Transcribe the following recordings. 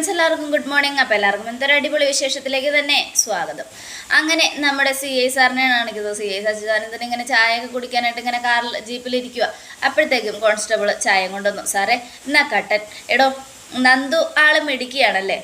Friends എല്ലാവർക്കും good morning അപ്പോൾ എല്ലാവർക്കും എന്തൊരു അടിപൊളി വിശേഷത്തിലേക്ക് തന്നെ സ്വാഗതം. അങ്ങനെ നമ്മുടെ സി ഐ സാറിനെയാണ് കാണിക്കുന്നത്. സി ഐ സച്ചിദാനന്ദൻ ഇങ്ങനെ ചായയൊക്കെ കുടിക്കാനായിട്ട് ഇങ്ങനെ കാറിൽ ജീപ്പിലിരിക്കുക അപ്പോഴത്തേക്കും കോൺസ്റ്റബിൾ ചായ കൊണ്ടുവന്നു. സാറേ എന്നാ കട്ടൻ? എടോ നന്ദു ആൾ മിടിക്കുകയാണല്ലേ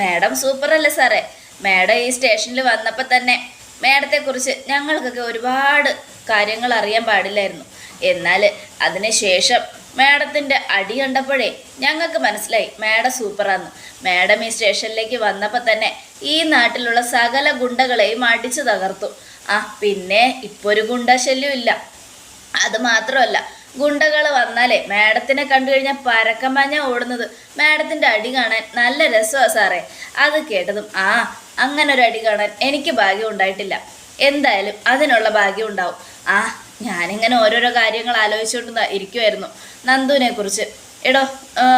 മാഡം സൂപ്പർ അല്ലേ സാറേ. മാഡം ഈ സ്റ്റേഷനിൽ വന്നപ്പോൾ തന്നെ മാഡത്തെക്കുറിച്ച് ഞങ്ങൾക്കൊക്കെ ഒരുപാട് കാര്യങ്ങൾ അറിയാൻ പാടില്ലായിരുന്നു. എന്നാൽ അതിനുശേഷം മാഡത്തിന്റെ അടി കണ്ടപ്പോഴേ ഞങ്ങൾക്ക് മനസ്സിലായി മാഡം സൂപ്പറാന്ന്. മാഡം ഈ സ്റ്റേഷനിലേക്ക് വന്നപ്പോൾ തന്നെ ഈ നാട്ടിലുള്ള സകല ഗുണ്ടകളെയും അടിച്ചു തകർത്തു. ആ പിന്നെ ഇപ്പോൾ ഒരു ഗുണ്ടശല്യം ഇല്ല അത് മാത്രമല്ല ഗുണ്ടകൾ വന്നാലേ മാഡത്തിനെ കണ്ടു കഴിഞ്ഞാൽ പരക്കമഞ്ഞ ഓടുന്നത്. മാഡത്തിന്റെ അടി കാണാൻ നല്ല രസമാണ് സാറേ. അത് കേട്ടതും ആ അങ്ങനെ ഒരു അടി കാണാൻ എനിക്ക് ഭാഗ്യം ഉണ്ടായിട്ടില്ല. എന്തായാലും അതിനുള്ള ഭാഗ്യം ഉണ്ടാവും. ആ ഞാനിങ്ങനെ ഓരോരോ കാര്യങ്ങൾ ആലോചിച്ചുകൊണ്ട് ഇരിക്കുമായിരുന്നു നന്ദുവിനെ കുറിച്ച്. എടോ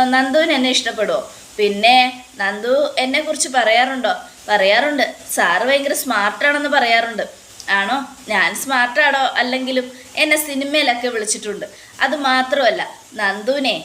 നന്ദുവിന് എന്നെ ഇഷ്ടപ്പെടുമോ പിന്നെ നന്ദു എന്നെ കുറിച്ച് പറയാറുണ്ടോ? പറയാറുണ്ട്. സാറ് ഭയങ്കര സ്മാർട്ടാണെന്ന് പറയാറുണ്ട്. ആണോ? ഞാൻ സ്മാർട്ടാണോ അല്ലെങ്കിലും എന്നെ സിനിമയിലൊക്കെ വിളിച്ചിട്ടുണ്ട്. അത് മാത്രമല്ല നന്ദുവിനെ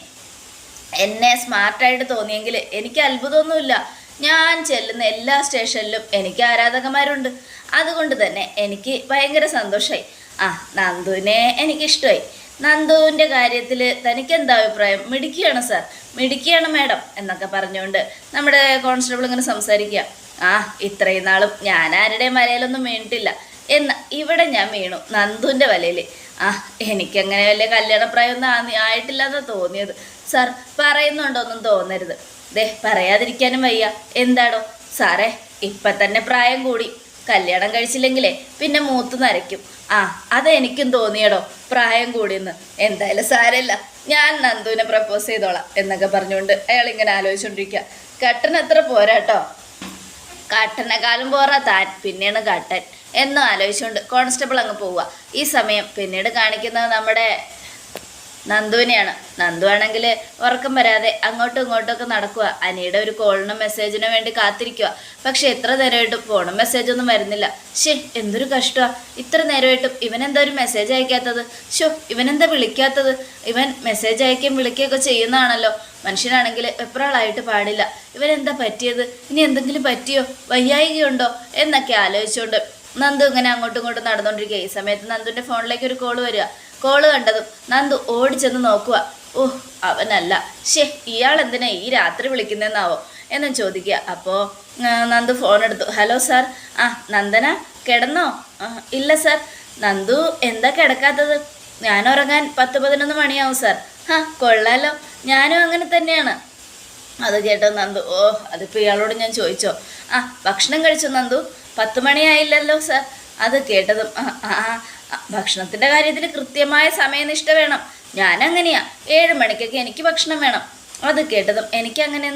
എന്നെ സ്മാർട്ടായിട്ട് തോന്നിയെങ്കിൽ എനിക്ക് അത്ഭുതമൊന്നുമില്ല. ഞാൻ ചെല്ലുന്ന എല്ലാ സ്റ്റേഷനിലും എനിക്ക് ആരാധകന്മാരുണ്ട്. അതുകൊണ്ട് തന്നെ എനിക്ക് ഭയങ്കര സന്തോഷമായി ആ നന്ദുവിനെ എനിക്കിഷ്ടമായി നന്ദുവിന്റെ കാര്യത്തിൽ തനിക്ക് എന്താ അഭിപ്രായം? മിടുക്കിയാണ് സാർ. മിടുക്കിയാണ് മാഡം എന്നൊക്കെ പറഞ്ഞുകൊണ്ട് നമ്മുടെ കോൺസ്റ്റബിൾ ഇങ്ങനെ സംസാരിക്കുക. ആ ഇത്രയും നാളും ഞാൻ ആരുടെയും വലയിലൊന്നും വീണിട്ടില്ല. എന്ന ഇവിടെ ഞാൻ വീണു നന്ദുവിന്റെ വലയിൽ ആ എനിക്കങ്ങനെ വലിയ കല്യാണപ്രായമൊന്നും ആയിട്ടില്ലെന്നാണ് തോന്നിയത്. സാർ പറയുന്നുണ്ടോന്നും തോന്നരുത്. ദേ പറയാതിരിക്കാനും വയ്യ. എന്താടോ? സാറേ ഇപ്പം തന്നെ പ്രായം കൂടി. കല്യാണം കഴിച്ചില്ലെങ്കിലേ പിന്നെ മൂത്ത് നരയ്ക്കും. ആ അതെനിക്കും തോന്നിയടോ. പ്രായം കൂടിയെന്ന്. എന്തായാലും സാരമില്ല. ഞാൻ നന്ദുവിനെ പ്രപ്പോസ് ചെയ്തോളാം എന്നൊക്കെ പറഞ്ഞുകൊണ്ട് അയാൾ ഇങ്ങനെ ആലോചിച്ചുകൊണ്ടിരിക്കുക കട്ടൻ എത്ര പോരാട്ടോ കട്ടനെക്കാളും പോരാ താൻ പിന്നെയാണ് കട്ടൻ. എന്നും ആലോചിച്ചുകൊണ്ട് കോൺസ്റ്റബിൾ അങ്ങ് പോവുക ഈ സമയം പിന്നീട് കാണിക്കുന്നത് നമ്മുടെ നന്ദുവിനെയാണ്. നന്ദു ആണെങ്കിൽ ഉറക്കം വരാതെ അങ്ങോട്ടും ഇങ്ങോട്ടും ഒക്കെ നടക്കുക അനിയുടെ ഒരു കോളിനും മെസ്സേജിനും വേണ്ടി കാത്തിരിക്കുക പക്ഷെ എത്ര നേരമായിട്ടും ഫോണും മെസ്സേജൊന്നും വരുന്നില്ല. ഷേ എന്തൊരു കഷ്ടമാണ് ഇത്ര നേരമായിട്ടും ഇവനെന്താ ഒരു മെസ്സേജ് അയക്കാത്തത്? ഷോ ഇവനെന്താ വിളിക്കാത്തത്? ഇവൻ മെസ്സേജ് അയക്കുകയും വിളിക്കുകയൊക്കെ ചെയ്യുന്നതാണല്ലോ. മനുഷ്യനാണെങ്കിൽ എപ്പോഴാളായിട്ട് പാടില്ല. ഇവനെന്താ പറ്റിയത്? ഇനി എന്തെങ്കിലും പറ്റിയോ? വയ്യായികയുണ്ടോ? എന്നൊക്കെ ആലോചിച്ചുകൊണ്ട് നന്ദു ഇങ്ങനെ അങ്ങോട്ടും ഇങ്ങോട്ടും നടന്നുകൊണ്ടിരിക്കുക ഈ സമയത്ത് നന്ദുവിന്റെ ഫോണിലേക്ക് ഒരു കോൾ വരിക കോൾ കണ്ടതും നന്ദു ഓടിച്ചെന്ന് നോക്കുക ഓഹ് അവനല്ല. ഷേ ഇയാൾ എന്തിനാ ഈ രാത്രി വിളിക്കുന്നതെന്നാവോ എന്നും ചോദിക്കുക. അപ്പോൾ നന്ദു ഫോൺ എടുത്തു. ഹലോ സാർ ആ നന്ദന കിടന്നോ? ഇല്ല സാർ നന്ദു എന്താ കിടക്കാത്തത്? ഞാൻ ഉറങ്ങാൻ പത്ത് പതിനൊന്ന് മണിയാവും സാർ ആ കൊള്ളാലോ. ഞാനും അങ്ങനെ തന്നെയാണ്. അത് കേട്ടോ നന്ദു ഓ അതിപ്പോൾ ഇയാളോട് ഞാൻ ചോദിച്ചോ? ആ ഭക്ഷണം കഴിച്ചോ നന്ദു? പത്ത് മണിയായില്ലല്ലോ സാർ അത് കേട്ടതും ആ, ഭക്ഷണത്തിന്റെ കാര്യത്തിൽ കൃത്യമായ സമയനിഷ്ഠ വേണം. ഞാൻ അങ്ങനെയാ ഏഴ് മണിക്കൊക്കെ എനിക്ക് ഭക്ഷണം വേണം. അത് കേട്ടതും എനിക്ക് അങ്ങനെ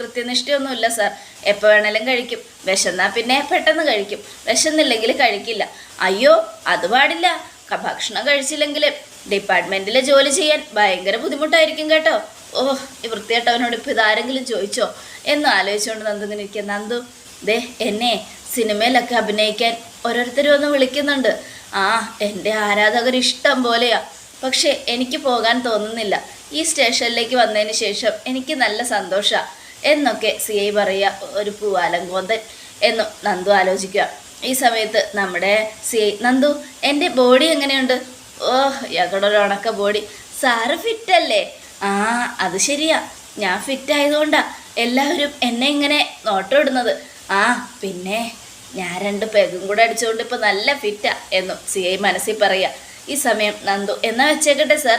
കൃത്യനിഷ്ഠയൊന്നുമില്ല സാർ. എപ്പോൾ വേണേലും കഴിക്കും. വിശന്നാൽ പിന്നെ പെട്ടെന്ന് കഴിക്കും. വിശന്നില്ലെങ്കിൽ കഴിക്കില്ല. അയ്യോ അത് പാടില്ല. ഭക്ഷണം കഴിച്ചില്ലെങ്കിൽ ഡിപ്പാർട്ട്മെന്റിൽ ജോലി ചെയ്യാൻ ഭയങ്കര ബുദ്ധിമുട്ടായിരിക്കും കേട്ടോ. ഓ ഈ വൃത്തിയായിട്ടവനോട് ഇപ്പോൾ ഇതാരെങ്കിലും ചോദിച്ചോ? എന്ന് ആലോചിച്ചുകൊണ്ട് നന്ദു ഇങ്ങനെ ഇരിക്കുക നന്ദു ദേ എന്നെ സിനിമയിലൊക്കെ അഭിനയിക്കാൻ ഓരോരുത്തരും ഒന്ന് വിളിക്കുന്നുണ്ട്. ആ എന്റെ ആരാധകർ ഇഷ്ടം പോലെയാ. പക്ഷേ എനിക്ക് പോകാൻ തോന്നുന്നില്ല. ഈ സ്റ്റേഷനിലേക്ക് വന്നതിന് ശേഷം എനിക്ക് നല്ല സന്തോഷമാണ് എന്നൊക്കെ സി ഐ പറയുക ഒരു പൂവാലങ്കോന്തൻ എന്നും നന്ദു ആലോചിക്കുക. ഈ സമയത്ത് നമ്മുടെ സി ഐ നന്ദു എന്റെ ബോഡി എങ്ങനെയുണ്ട്? ഓ ഇയാളുടെ ഒരു ഉണക്ക ബോഡി. സാറ് ഫിറ്റല്ലേ? ആ അത് ശരിയാ. ഞാൻ ഫിറ്റ് ആയതുകൊണ്ടാ എല്ലാവരും എന്നെ ഇങ്ങനെ നോട്ടം ഇടുന്നത്. ആ പിന്നെ? ഞാൻ രണ്ട് പെഗും കൂടെ അടിച്ചുകൊണ്ട് ഇപ്പോൾ നല്ല ഫിറ്റാ എന്നും സി ഐ മനസ്സിൽ പറയുക ഈ സമയം നന്ദു എന്നാ വെച്ചേക്കട്ടെ സാർ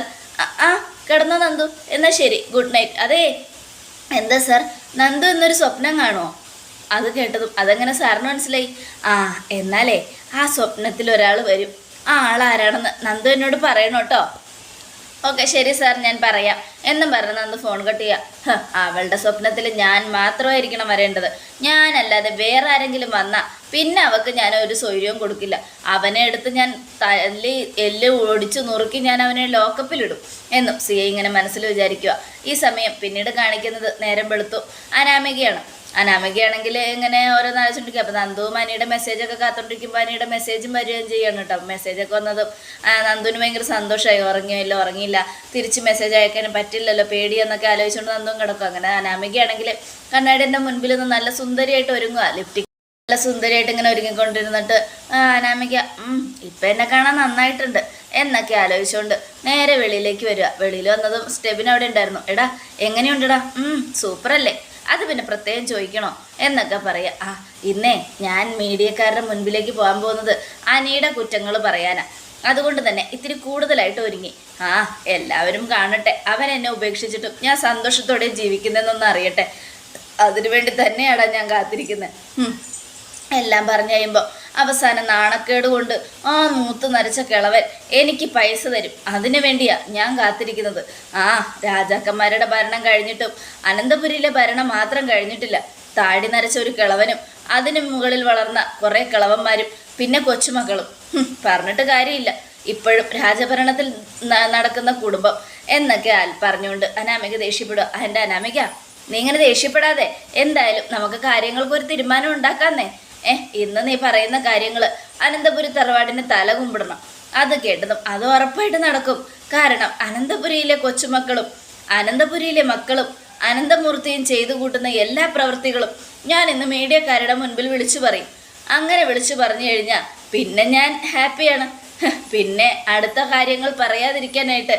ആ, കിടന്നോ നന്ദു. എന്നാ ശരി ഗുഡ് നൈറ്റ് അതേ എന്താ സർ നന്ദു എന്നൊരു സ്വപ്നം കാണുമോ അത് കേട്ടതും അതെങ്ങനെ സാറിന് മനസ്സിലായി? ആ എന്നാലേ ആ സ്വപ്നത്തിൽ ഒരാൾ വരും. ആ ആളാരാണെന്ന് നന്ദു എന്നോട് പറയണോട്ടോ. ഓക്കെ ശരി സാർ ഞാൻ പറയാം. എന്നും പറഞ്ഞ് അന്ന് ഫോൺ കട്ട് ചെയ്യാം. അവളുടെ സ്വപ്നത്തിൽ ഞാൻ മാത്രമായിരിക്കണം വരേണ്ടത്. ഞാനല്ലാതെ വേറെ ആരെങ്കിലും വന്നാൽ പിന്നെ അവൾക്ക് ഞാൻ ഒരു സൗര്യവും കൊടുക്കില്ല. അവനെ എടുത്ത് ഞാൻ തല്ലി എല്ല് ഒടിച്ചു നുറുക്കി ഞാൻ അവനെ ലോക്കപ്പിലിടും എന്നും സി ഐ ഇങ്ങനെ മനസ്സിൽ വിചാരിക്കുക ഈ സമയം പിന്നീട് കാണിക്കുന്നത് നേരം വെളുത്തു. അനാമികയാണ്. അനാമികയാണെങ്കിൽ ഇങ്ങനെ ഓരോന്ന് ആലോചിച്ചോണ്ടിരിക്കും. അപ്പം നന്ദുവും അനിയുടെ മെസ്സേജൊക്കെ കാത്തോണ്ടിരിക്കുമ്പോൾ അനിയുടെ മെസ്സേജും വരികയും ചെയ്യണം കേട്ടോ മെസ്സേജൊക്കെ വന്നതും നന്ദുവിന് ഭയങ്കര സന്തോഷമായി ഉറങ്ങിയില്ല ഉറങ്ങിയില്ല. തിരിച്ച് മെസ്സേജ് അയക്കാനും പറ്റില്ലല്ലോ പേടിയെന്നൊക്കെ ആലോചിച്ചുകൊണ്ട് നന്ദുവും കിടക്കും. അങ്ങനെ അനാമികയാണെങ്കിൽ കണ്ണാടിന്റെ മുൻപിൽ നിന്ന് നല്ല സുന്ദരിയായിട്ട് ഒരുങ്ങുക ലിപ്റ്റിക് നല്ല സുന്ദരിയായിട്ട് ഇങ്ങനെ ഒരുങ്ങിക്കൊണ്ടിരുന്നിട്ട് അനാമിക ഇപ്പം എന്നെ കാണാൻ നന്നായിട്ടുണ്ട്. എന്നൊക്കെ ആലോചിച്ചുകൊണ്ട് നേരെ വെളിയിലേക്ക് വരിക. വെളിയിൽ വന്നതും സ്റ്റെബിൻ അവിടെ ഉണ്ടായിരുന്നു. എടാ എങ്ങനെയുണ്ടെടാ? സൂപ്പറല്ലേ. അത് പിന്നെ പ്രത്യേകം ചോദിക്കണോ എന്നൊക്കെ പറയാ. ആ ഇന്നേ ഞാൻ മീഡിയക്കാരുടെ മുൻപിലേക്ക് പോകാൻ പോകുന്നത് അനിയുടെ കുറ്റങ്ങൾ പറയാനാ. അതുകൊണ്ട് തന്നെ ഇത്തിരി കൂടുതലായിട്ട് ഒരുങ്ങി. ആ എല്ലാവരും കാണട്ടെ. അവൻ എന്നെ ഉപേക്ഷിച്ചിട്ടും ഞാൻ സന്തോഷത്തോടെ ജീവിക്കുന്നതെന്നൊന്ന് അറിയട്ടെ. അതിനുവേണ്ടി തന്നെയാണ് ഞാൻ കാത്തിരിക്കുന്നത് എല്ലാം പറഞ്ഞു കഴിയുമ്പോൾ അവസാനം നാണക്കേട് കൊണ്ട് ആ മൂത്ത് നരച്ച കിളവൻ എനിക്ക് പൈസ തരും. അതിനു വേണ്ടിയാ ഞാൻ കാത്തിരിക്കുന്നത്. ആ രാജാക്കന്മാരുടെ ഭരണം കഴിഞ്ഞിട്ടും അനന്തപുരിയിലെ ഭരണം മാത്രം കഴിഞ്ഞിട്ടില്ല. താടി നരച്ച ഒരു കിളവനും അതിനു മുകളിൽ വളർന്ന കുറേ കിളവന്മാരും പിന്നെ കൊച്ചുമക്കളും. പറഞ്ഞിട്ട് കാര്യമില്ല. ഇപ്പോഴും രാജഭരണത്തിൽ നടക്കുന്ന കുടുംബം എന്നൊക്കെ പറഞ്ഞുകൊണ്ട് അനാമിക ദേഷ്യപ്പെടുക. എന്റെ അനാമിക? നീ ഇങ്ങനെ ദേഷ്യപ്പെടാതെ എന്തായാലും നമുക്ക് കാര്യങ്ങൾക്ക് ഒരു തീരുമാനം ഉണ്ടാക്കാന്നേ. ഏ ഇന്ന് നീ പറയുന്ന കാര്യങ്ങൾ അനന്തപുരി തറവാടിന് തല കുമ്പിടണം. അത് കേട്ടതും അത് ഉറപ്പായിട്ട് നടക്കും. കാരണം അനന്തപുരിയിലെ കൊച്ചുമക്കളും അനന്തപുരിയിലെ മക്കളും അനന്തമൂർത്തിയും ചെയ്തു കൂട്ടുന്ന എല്ലാ പ്രവൃത്തികളും ഞാൻ ഇന്ന് മീഡിയക്കാരുടെ മുൻപിൽ വിളിച്ചു പറയും. അങ്ങനെ വിളിച്ചു പറഞ്ഞു കഴിഞ്ഞാൽ പിന്നെ ഞാൻ ഹാപ്പിയാണ്. പിന്നെ അടുത്ത കാര്യങ്ങൾ പറയാതിരിക്കാനായിട്ട്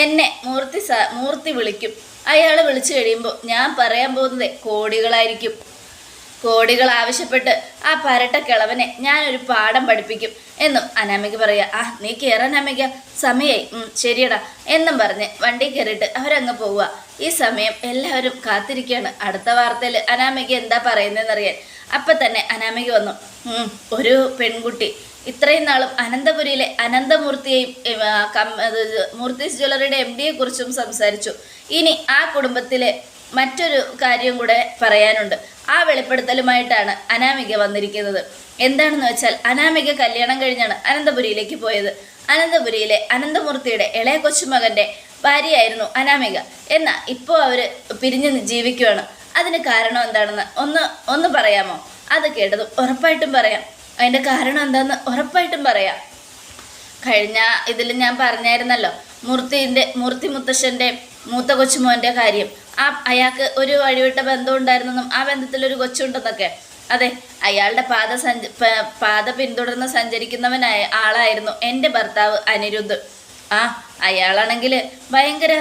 എന്നെ മൂർത്തി മൂർത്തി വിളിക്കും. അയാൾ വിളിച്ചു കഴിയുമ്പോൾ ഞാൻ പറയാൻ പോകുന്നത് കോടികളായിരിക്കും. കോടികൾ ആവശ്യപ്പെട്ട് ആ പരട്ട കിളവനെ ഞാനൊരു പാഠം പഠിപ്പിക്കും എന്നും അനാമിക പറയാ ആ നീ കയറാൻ അനാമിക സമയായി ശരിയടാ എന്നും പറഞ്ഞ് വണ്ടി കയറിയിട്ട് അവരങ്ങ് പോവുക. ഈ സമയം എല്ലാവരും കാത്തിരിക്കുകയാണ് അടുത്ത വാർത്തയിൽ അനാമിക എന്താ പറയുന്നതെന്നറിയാൻ. അപ്പം തന്നെ അനാമിക വന്നു ഒരു പെൺകുട്ടി. ഇത്രയും നാളും അനന്തപുരിയിലെ അനന്തമൂർത്തിയെയും മൂർത്തി ജ്വല്ലറിയുടെ എം ഡിയെ കുറിച്ചും സംസാരിച്ചു. ഇനി ആ കുടുംബത്തിലെ മറ്റൊരു കാര്യം കൂടെ പറയാനുണ്ട്. ആ വെളിപ്പെടുത്തലുമായിട്ടാണ് അനാമിക വന്നിരിക്കുന്നത്. എന്താണെന്ന് വെച്ചാൽ അനാമിക കല്യാണം കഴിഞ്ഞാണ് അനന്തപുരിയിലേക്ക് പോയത്. അനന്തപുരിയിലെ അനന്തമൂർത്തിയുടെ ഇളയ കൊച്ചുമകന്റെ ഭാര്യയായിരുന്നു അനാമിക. എന്നാൽ ഇപ്പോൾ അവർ പിരിഞ്ഞ് ജീവിക്കുകയാണ് അതിന് കാരണം എന്താണെന്ന് ഒന്ന് ഒന്ന് പറയാമോ? അത് കേട്ടത് ഉറപ്പായിട്ടും പറയാം. അതിന്റെ കാരണം എന്താണെന്ന് ഉറപ്പായിട്ടും പറയാം. കഴിഞ്ഞ ഇതിൽ ഞാൻ പറഞ്ഞായിരുന്നല്ലോ മൂർത്തിന്റെ മൂർത്തി മുത്തശ്ശന്റെ മൂത്ത കൊച്ചുമോന്റെ കാര്യം. ആ അയാൾക്ക് ഒരു വഴിവിട്ട ബന്ധം ഉണ്ടായിരുന്നെന്നും ആ ബന്ധത്തിൽ ഒരു കൊച്ചുണ്ടെന്നൊക്കെ. അതെ അയാളുടെ പാത സഞ്ച പാത പിന്തുടർന്ന് സഞ്ചരിക്കുന്നവനായ ആളായിരുന്നു എന്റെ ഭർത്താവ് അനിരുദ്ധ്. ആ അയാളാണെങ്കിൽ ഭയങ്കര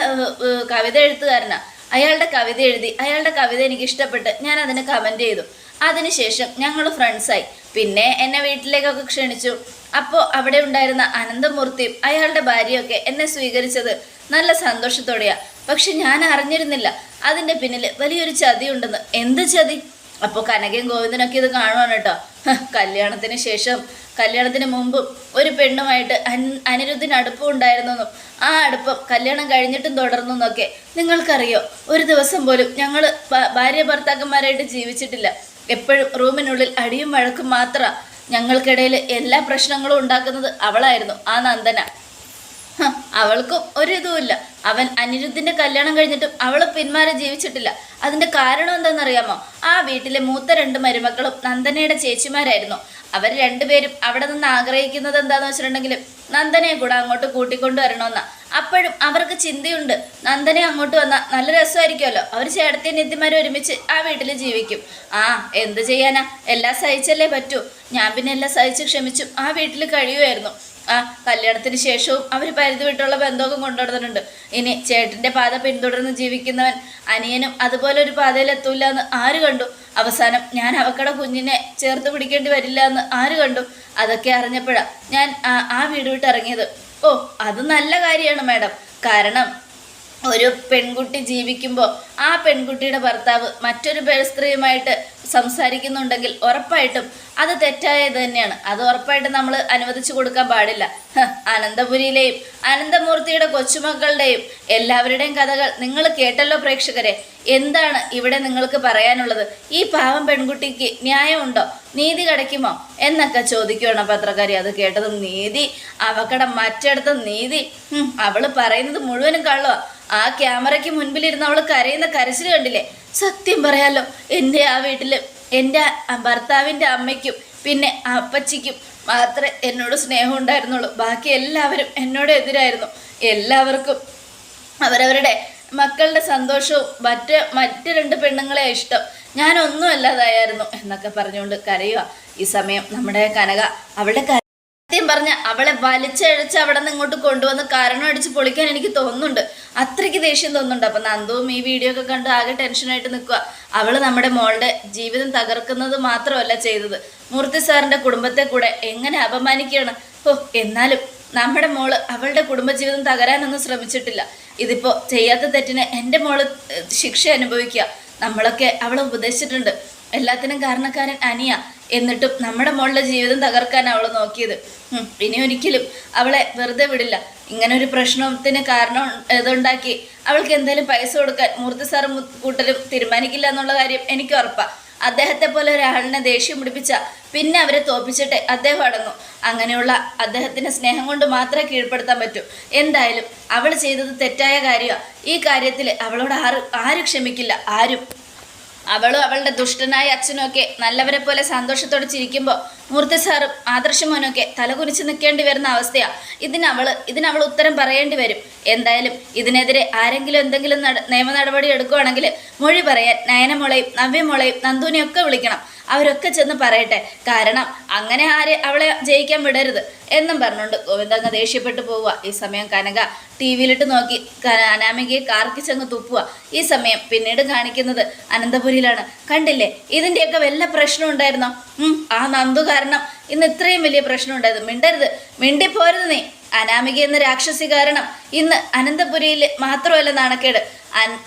കവിത എഴുത്തുകാരനാ. അയാളുടെ കവിത എഴുതി അയാളുടെ കവിത എനിക്ക് ഇഷ്ടപ്പെട്ട് ഞാൻ അതിന് കമന്റ് ചെയ്തു. അതിനുശേഷം ഞങ്ങൾ ഫ്രണ്ട്സായി പിന്നെ എന്നെ വീട്ടിലേക്കൊക്കെ ക്ഷണിച്ചു. അപ്പോൾ അവിടെ ഉണ്ടായിരുന്ന അനന്തമൂർത്തിയും അയാളുടെ ഭാര്യയൊക്കെ എന്നെ സ്വീകരിച്ചത് നല്ല സന്തോഷത്തോടെയാ. പക്ഷെ ഞാൻ അറിഞ്ഞിരുന്നില്ല. അതിന്റെ പിന്നിൽ വലിയൊരു ചതി ഉണ്ടെന്ന് എന്ത് ചതി? അപ്പോൾ കനകയും ഗോവിന്ദനൊക്കെ ഇത് കാണുവാണ് കേട്ടോ. കല്യാണത്തിന് ശേഷം കല്യാണത്തിന് മുമ്പും ഒരു പെണ്ണുമായിട്ട് അൻ അനിരുദ്ധിന് അടുപ്പം ഉണ്ടായിരുന്നെന്നും ആ അടുപ്പം കല്യാണം കഴിഞ്ഞിട്ടും തുടർന്നു എന്നൊക്കെ നിങ്ങൾക്കറിയോ? ഒരു ദിവസം പോലും ഞങ്ങൾ ഭാര്യ ഭർത്താക്കന്മാരായിട്ട് ജീവിച്ചിട്ടില്ല. എപ്പോഴും റൂമിനുള്ളിൽ അടിയും വഴക്കും മാത്രം ഞങ്ങൾക്കിടയിൽ എല്ലാ പ്രശ്നങ്ങളും ഉണ്ടാക്കുന്നത് അവളായിരുന്നു ആ നന്ദന. അവൾക്കും ഒരിതുമില്ല അവൻ അനിരുദ്ധിന്റെ കല്യാണം കഴിഞ്ഞിട്ടും അവൾ പിന്മാറി ജീവിച്ചിട്ടില്ല. അതിന്റെ കാരണം എന്താണെന്നറിയാമോ? ആ വീട്ടിലെ മൂത്ത രണ്ട് മരുമക്കളും നന്ദനയുടെ ചേച്ചിമാരായിരുന്നു. അവർ രണ്ടുപേരും അവിടെ നിന്ന് ആഗ്രഹിക്കുന്നത് എന്താന്ന് വെച്ചിട്ടുണ്ടെങ്കിൽ നന്ദനയെ കൂടെ അങ്ങോട്ട് കൂട്ടിക്കൊണ്ടു വരണമെന്നാ. അപ്പോഴും അവർക്ക് ചിന്തയുണ്ട്. നന്ദനെ അങ്ങോട്ട് വന്നാൽ നല്ല രസമായിരിക്കുമല്ലോ. അവർ ചേട്ടത്തി നിത്യമാരും ഒരുമിച്ച് ആ വീട്ടിൽ ജീവിക്കും. ആ എന്ത് ചെയ്യാനാ? എല്ലാം സഹിച്ചല്ലേ പറ്റൂ. ഞാൻ പിന്നെ എല്ലാം സഹിച്ച് ക്ഷമിച്ചും ആ വീട്ടിൽ കഴിയുമായിരുന്നു. ആ കല്യാണത്തിന് ശേഷവും അവർ പരിധി വിട്ടുള്ള ബന്ധമൊക്കെ കൊണ്ടുവരുന്നുണ്ട് ഇനി ചേട്ടന്റെ പാത പിന്തുടർന്ന് ജീവിക്കുന്നവൻ അനിയനും അതുപോലെ ഒരു പാതയിൽ എത്തൂല എന്ന് ആര് കണ്ടു? അവസാനം ഞാൻ അവക്കട കുഞ്ഞിനെ ചേർത്ത് പിടിക്കേണ്ടി വരില്ല എന്ന് ആര് കണ്ടു? അതൊക്കെ അറിഞ്ഞപ്പോഴാ ഞാൻ ആ- വീട് വിട്ട് ഇറങ്ങിയത്. ഓ അത് നല്ല കാര്യമാണ് മാഡം. കാരണം ഒരു പെൺകുട്ടി ജീവിക്കുമ്പോൾ ആ പെൺകുട്ടിയുടെ ഭർത്താവ് മറ്റൊരു സ്ത്രീയുമായിട്ട് സംസാരിക്കുന്നുണ്ടെങ്കിൽ ഉറപ്പായിട്ടും അത് തെറ്റായത് തന്നെയാണ്. അത് ഉറപ്പായിട്ടും നമ്മൾ അനുവദിച്ചു കൊടുക്കാൻ പാടില്ല. അനന്തപുരിയിലെയും അനന്തമൂർത്തിയുടെ കൊച്ചുമക്കളുടെയും എല്ലാവരുടെയും കഥകൾ നിങ്ങൾ കേട്ടല്ലോ പ്രേക്ഷകരെ. എന്താണ് ഇവിടെ നിങ്ങൾക്ക് പറയാനുള്ളത്? ഈ പാവം പെൺകുട്ടിക്ക് ന്യായമുണ്ടോ? നീതി കിടക്കുമോ എന്നൊക്കെ ചോദിക്കുകയാണ് പത്രക്കാരി. അത് കേട്ടതും നീതി അവക്കടെ മറ്റിടത്ത് നീതി. അവൾ പറയുന്നത് മുഴുവനും കള്ളുവാ. ആ ക്യാമറയ്ക്ക് മുൻപിലിരുന്ന് അവൾ കരയുന്ന കരച്ചിൽ കണ്ടില്ലേ? സത്യം പറയാലോ എന്റെ ആ വീട്ടിൽ എന്റെ ഭർത്താവിന്റെ അമ്മയ്ക്കും പിന്നെ അപ്പച്ചിക്കും മാത്രമേ എന്നോട് സ്നേഹം ഉണ്ടായിരുന്നുള്ളൂ. ബാക്കി എല്ലാവരും എന്നോട് എതിരായിരുന്നു. എല്ലാവർക്കും അവരവരുടെ മക്കളുടെ സന്തോഷവും മറ്റ് മറ്റ് രണ്ട് പെണ്ണുങ്ങളെ ഇഷ്ടം. ഞാനൊന്നും അല്ലാതായിരുന്നു എന്നൊക്കെ പറഞ്ഞുകൊണ്ട് കരയുക ഈ സമയം നമ്മുടെ കനക അവളുടെ സത്യം പറഞ്ഞ അവളെ വലിച്ചഴച്ച് അവിടെ നിന്ന് ഇങ്ങോട്ട് കൊണ്ടുവന്ന് കാരണം അടിച്ച് പൊളിക്കാൻ എനിക്ക് തോന്നുന്നുണ്ട്. അത്രയ്ക്ക് ദേഷ്യം തോന്നുന്നുണ്ട്. അപ്പൊ നന്ദുവും ഈ വീഡിയോ ഒക്കെ കണ്ട് ആകെ ടെൻഷനായിട്ട് നിൽക്കുക അവൾ നമ്മുടെ മോളുടെ ജീവിതം തകർക്കുന്നത് മാത്രമല്ല ചെയ്തത്. മൂർത്തി സാറിന്റെ കുടുംബത്തെ കൂടെ എങ്ങനെ അപമാനിക്കുകയാണ്? ഓ എന്നാലും നമ്മുടെ മോൾ അവളുടെ കുടുംബജീവിതം തകരാനൊന്നും ശ്രമിച്ചിട്ടില്ല. ഇതിപ്പോ ചെയ്യാത്ത തെറ്റിന് എന്റെ മോൾ ശിക്ഷ അനുഭവിക്കുക. നമ്മളൊക്കെ അവളെ ഉപദേശിച്ചിട്ടുണ്ട്. എല്ലാത്തിനും കാരണക്കാരൻ അനിയ. എന്നിട്ടും നമ്മുടെ മോളുടെ ജീവിതം തകർക്കാൻ അവൾ നോക്കിയത്. ഇനി ഒരിക്കലും അവളെ വെറുതെ വിടില്ല. ഇങ്ങനെ ഒരു പ്രശ്നത്തിന് കാരണം ഇതുണ്ടാക്കി അവൾക്ക് എന്തായാലും പൈസ കൊടുക്കാൻ മൂർത്തി സാറും കൂട്ടരും തീരുമാനിക്കില്ല എന്നുള്ള കാര്യം എനിക്ക് ഉറപ്പാ. അദ്ദേഹത്തെ പോലെ ഒരാളിനെ ദേഷ്യം പിടിപ്പിച്ച പിന്നെ അവരെ തോപ്പിച്ചിട്ട് അദ്ദേഹം അടങ്ങും. അങ്ങനെയുള്ള അദ്ദേഹത്തിന്റെ സ്നേഹം കൊണ്ട് മാത്രമേ കീഴ്പ്പെടുത്താൻ പറ്റൂ. എന്തായാലും അവൾ ചെയ്തത് തെറ്റായ കാര്യമാണ് ഈ കാര്യത്തിൽ അവളോട് ആരും ആരും ക്ഷമിക്കില്ല. ആരും അവളും അവളുടെ ദുഷ്ടനായ അച്ഛനൊക്കെ നല്ലവരെ പോലെ സന്തോഷത്തോടെ ചിരിക്കുമ്പോൾ മൂർത്തി സാറും ആദർശമോനൊക്കെ തലകുനിച്ച് നിൽക്കേണ്ടി വരുന്ന അവസ്ഥയാ. ഇതിനവൾ ഇതിനവൾ ഉത്തരം പറയേണ്ടി വരും. എന്തായാലും ഇതിനെതിരെ ആരെങ്കിലും എന്തെങ്കിലും നിയമ നടപടി എടുക്കുവാണെങ്കിൽ മൊഴി പറയാൻ നയനമോളെയും നവ്യമോളെയും നന്ദുവിനെയും വിളിക്കണം. അവരൊക്കെ ചെന്ന് പറയട്ടെ. കാരണം അങ്ങനെ ആരെ അവളെ ജയിക്കാൻ വിടരുത് എന്നും പറഞ്ഞുകൊണ്ട് ഗോവിന്ദങ്ങ് ദേഷ്യപ്പെട്ടു പോവുക. ഈ സമയം കനക ടി വിയിലിട്ട് നോക്കി. അനാമികയെ കാർക്കിച്ചങ്ങ് തുപ്പുക. ഈ സമയം പിന്നീട് കാണിക്കുന്നത് അനന്തപുരിയിലാണ്. കണ്ടില്ലേ? ഇതിന്റെയൊക്കെ വല്ല പ്രശ്നം ഉണ്ടായിരുന്നോ? ആ നന്ദു കാരണം ഇന്ന് ഇത്രയും വലിയ പ്രശ്നം ഉണ്ടായത്. മിണ്ടരുത്. മിണ്ടിപ്പോരുത് നീ. അനാമിക എന്ന രാക്ഷസി കാരണം ഇന്ന് അനന്തപുരിയിൽ മാത്രമല്ല നാണക്കേട്.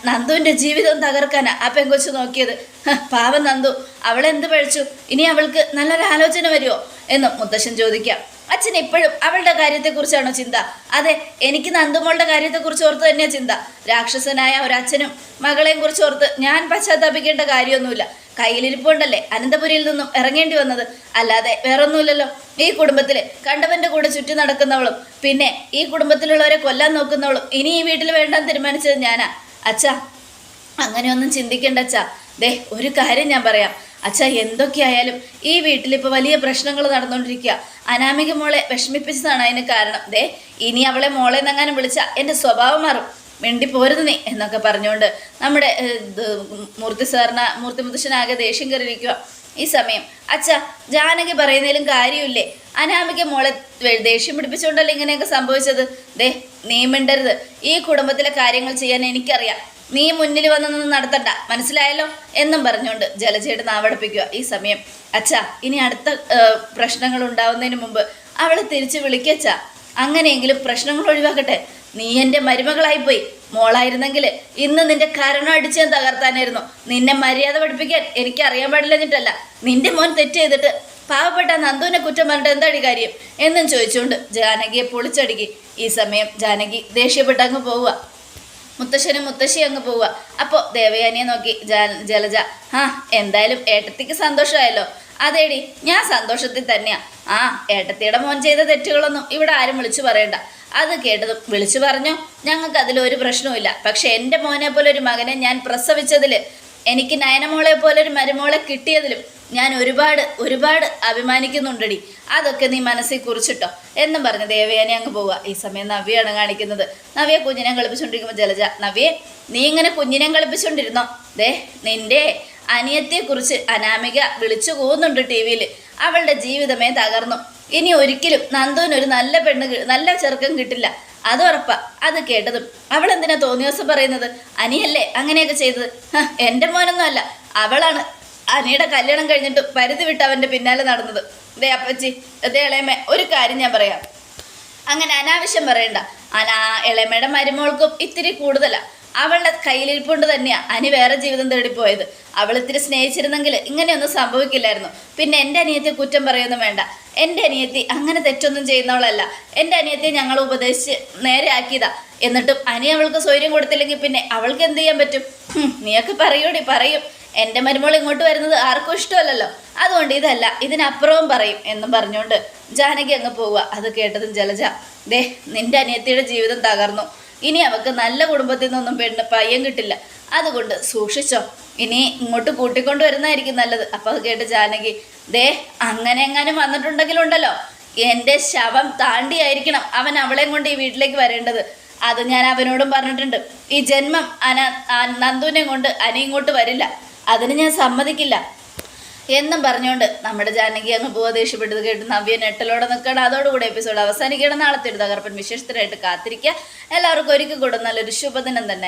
നന്ദുവിന്റെ ജീവിതം തകർക്കാനാ ആ പെങ്കൊച്ചു നോക്കിയത്. പാവം നന്ദു. അവളെന്ത് പഴിച്ചു ഇനി അവൾക്ക് നല്ലൊരു ആലോചന വരുമോ? എന്ന് മുത്തശ്ശൻ ചോദിക്കാം. അച്ഛൻ ഇപ്പോഴും അവളുടെ കാര്യത്തെക്കുറിച്ചാണോ ചിന്ത? അതെ എനിക്ക് നന്ദുമോളുടെ കാര്യത്തെക്കുറിച്ച് ഓർത്ത് തന്നെയാ ചിന്ത. രാക്ഷസനായ ഒരച്ഛനും മകളെയും കുറിച്ച് ഓർത്ത് ഞാൻ പശ്ചാത്താപിക്കേണ്ട കാര്യമൊന്നുമില്ല. കയ്യിലിരിപ്പുണ്ടല്ലേ? അനന്തപുരിയിൽ നിന്നും ഇറങ്ങേണ്ടി വന്നത്. അല്ലാതെ വേറൊന്നുമില്ലല്ലോ. ഈ കുടുംബത്തിൽ കണ്ടവന്റെ കൂടെ ചുറ്റി നടക്കുന്നവളും പിന്നെ ഈ കുടുംബത്തിലുള്ളവരെ കൊല്ലാൻ നോക്കുന്നവളും ഇനി ഈ വീട്ടിൽ വേണ്ടെന്ന് തീരുമാനിച്ചത് ഞാനാ. അച്ഛാ അങ്ങനെയൊന്നും ചിന്തിക്കണ്ട അച്ഛാ. ദേ ഒരു കാര്യം ഞാൻ പറയാം. അച്ഛാ എന്തൊക്കെയായാലും ഈ വീട്ടിൽ ഇപ്പോൾ വലിയ പ്രശ്നങ്ങൾ നടന്നുകൊണ്ടിരിക്കുക അനാമിക മോളെ വിഷമിപ്പിച്ചതാണ് അതിന് കാരണം. ദേ ഇനി അവളെ മോളെ നങ്ങാനും വിളിച്ച എന്റെ സ്വഭാവം മാറും. മിണ്ടി പോരുത് നീ എന്നൊക്കെ പറഞ്ഞുകൊണ്ട് നമ്മുടെ മൂർത്തി സാറിന് മൂർത്തി മുത്തശ്ശനാകെ ദേഷ്യം കയറിയിരിക്കുക ഈ സമയം. അച്ഛ ജാനകി പറയുന്നതിലും കാര്യമില്ലേ? അനാമിക മോളെ ദേഷ്യം പിടിപ്പിച്ചുകൊണ്ടല്ലേ ഇങ്ങനെയൊക്കെ സംഭവിച്ചത്? ദേ നീ മിണ്ടരുത്. ഈ കുടുംബത്തിലെ കാര്യങ്ങൾ ചെയ്യാൻ എനിക്കറിയാം. നീ മുന്നിൽ വന്നൊന്നും നിന്ന് നടത്തണ്ട. മനസ്സിലായല്ലോ? എന്നും പറഞ്ഞുകൊണ്ട് ജലജയുടെ നാവടപ്പിക്കുക ഈ സമയം. അച്ഛ ഇനി അടുത്ത പ്രശ്നങ്ങൾ ഉണ്ടാവുന്നതിന് മുമ്പ് അവളെ തിരിച്ച് വിളിക്കച്ച അങ്ങനെയെങ്കിലും പ്രശ്നങ്ങൾ ഒഴിവാക്കട്ടെ. നീ എന്റെ മരുമകളായി പോയി മോളായിരുന്നെങ്കിൽ ഇന്ന് നിന്റെ കരണം അടിച്ച് ഞാൻ തകർത്താനായിരുന്നു. നിന്നെ മര്യാദ പഠിപ്പിക്കാൻ എനിക്ക് അറിയാൻ പാടില്ലെന്നിട്ടല്ല നിന്റെ മോൻ തെറ്റ് ചെയ്തിട്ട് പാവപ്പെട്ട നന്ദുവിനെ കുറ്റം പറഞ്ഞിട്ട് എന്താടി കാര്യം? എന്നും ചോദിച്ചുകൊണ്ട് ജാനകിയെ പൊളിച്ചടുക്കി. ഈ സമയം ജാനകി ദേഷ്യപ്പെട്ട് അങ്ങ് പോവുക. മുത്തശ്ശനും മുത്തശ്ശി അങ്ങ് പോവുക. അപ്പോൾ ദേവയാനിയെ നോക്കി ജാ- ജലജ ആ എന്തായാലും ഏട്ടത്തിക്ക് സന്തോഷമായല്ലോ. അതേടി ഞാൻ സന്തോഷത്തിൽ തന്നെയാ. ആ ഏട്ടത്തിയുടെ മോൻ ചെയ്ത തെറ്റുകളൊന്നും ഇവിടെ ആരും വിളിച്ചു പറയണ്ട. അത് കേട്ടതും വിളിച്ചു പറഞ്ഞു ഞങ്ങൾക്ക് അതിലൊരു പ്രശ്നവുമില്ല. പക്ഷെ എന്റെ മോനെ പോലെ ഒരു മകനെ ഞാൻ പ്രസവിച്ചതിൽ എനിക്ക് നയനമോളെ പോലെ ഒരു മരുമോളെ കിട്ടിയതിലും ഞാൻ ഒരുപാട് ഒരുപാട് അഭിമാനിക്കുന്നുണ്ടടി. അതൊക്കെ നീ മനസ്സിൽ കുറിച്ചിട്ടോ? എന്നും പറഞ്ഞ് ദേവയാനി അങ്ങ് പോവുക. ഈ സമയം നവ്യാണ് കാണിക്കുന്നത്. നവ്യ കുഞ്ഞിനെ കളിപ്പിച്ചുകൊണ്ടിരിക്കുമ്പോൾ ജലജ നവ്യെ നീ ഇങ്ങനെ കുഞ്ഞിനെ കളിപ്പിച്ചുകൊണ്ടിരുന്നോ ദേ നിന്റെ അനിയത്തെക്കുറിച്ച് അനാമിക വിളിച്ചു പോകുന്നുണ്ട് ടി വിയിൽ അവളുടെ ജീവിതമേ തകർന്നു. ഇനി ഒരിക്കലും നന്ദുവിന് ഒരു നല്ല പെണ്ണ് നല്ല ചെറുക്കം കിട്ടില്ല. അത് ഉറപ്പാ അത് കേട്ടതും. അവൾ എന്തിനാ തോന്നിയ ദിവസം പറയുന്നത്? അനിയല്ലേ അങ്ങനെയൊക്കെ ചെയ്തത്? എന്റെ മോനൊന്നും അല്ല. അവളാണ് അനിയുടെ കല്യാണം കഴിഞ്ഞിട്ട് പരിധി വിട്ട് അവന്റെ പിന്നാലെ നടന്നത്. ദേ അപ്പച്ചി ദേ ഇളയമ്മ ഒരു കാര്യം ഞാൻ പറയാം. അങ്ങനെ അനാവശ്യം പറയണ്ട. അനാ ഇളയമ്മയുടെ മരുമോൾക്കും ഇത്തിരി കൂടുതലാ. അവളുടെ കയ്യിലിരിപ്പുണ്ട് തന്നെയാണ് അനി വേറെ ജീവിതം തേടിപ്പോയത്. അവൾ ഇത്തിരി സ്നേഹിച്ചിരുന്നെങ്കിൽ ഇങ്ങനെയൊന്നും സംഭവിക്കില്ലായിരുന്നു. പിന്നെ എന്റെ അനിയത്തി കുറ്റം പറയൊന്നും വേണ്ട. എന്റെ അനിയത്തി അങ്ങനെ തെറ്റൊന്നും ചെയ്യുന്നവളല്ല. എന്റെ അനിയത്തിയെ ഞങ്ങൾ ഉപദേശിച്ച് നേരെ ആക്കിയതാ. എന്നിട്ടും അനി അവൾക്ക് സ്വൈര്യം കൊടുത്തില്ലെങ്കിൽ പിന്നെ അവൾക്ക് എന്ത് ചെയ്യാൻ പറ്റും? നീയൊക്കെ പറയൂടി പറയും. എന്റെ മരുമോൾ ഇങ്ങോട്ട് വരുന്നത് ആർക്കും ഇഷ്ടമല്ലല്ലോ. അതുകൊണ്ട് ഇതല്ല ഇതിനപ്പുറവും പറയും എന്നും പറഞ്ഞുകൊണ്ട് ജാനകി അങ്ങ് പോവുക. അത് കേട്ടതും ജലജ ദേ നിന്റെ അനിയത്തിയുടെ ജീവിതം തകർന്നു. ഇനി അവക്ക് നല്ല കുടുംബത്തിൽ നിന്നൊന്നും പെണ്ണ് പയ്യൻ കിട്ടില്ല. അതുകൊണ്ട് സൂക്ഷിച്ചോ. ഇനി ഇങ്ങോട്ട് കൂട്ടിക്കൊണ്ട് വരുന്നതായിരിക്കും നല്ലത്. അപ്പോൾ അത് കേട്ട് ജാനകി ദേ അങ്ങനെ എങ്ങാനും വന്നിട്ടുണ്ടെങ്കിലുണ്ടല്ലോ എന്റെ ശവം താണ്ടിയായിരിക്കണം അവൻ അവളെയും കൊണ്ട് ഈ വീട്ടിലേക്ക് വരേണ്ടത്. അത് ഞാൻ അവനോടും പറഞ്ഞിട്ടുണ്ട്. ഈ ജന്മം അന നന്ദുവിനെ കൊണ്ട് അനി ഇങ്ങോട്ട് വരില്ല. അതിന് ഞാൻ സമ്മതിക്കില്ല. എന്നും പറഞ്ഞുകൊണ്ട് നമ്മുടെ ജാനകി അങ്ങ് പോവാ ദേഷ്യപ്പെട്ടത് കേട്ട് നവ്യ നെട്ടലോടെ നിൽക്കണം അതോടുകൂടി എപ്പിസോഡ് അവസാനിക്കണം നാളത്തെ ഒരു തകർപ്പൻ വിശേഷത്തിനായിട്ട് കാത്തിരിക്കുക. എല്ലാവർക്കും ഒരിക്കൽ കൂടെ നല്ലൊരു ശുഭദിനം തന്നെ.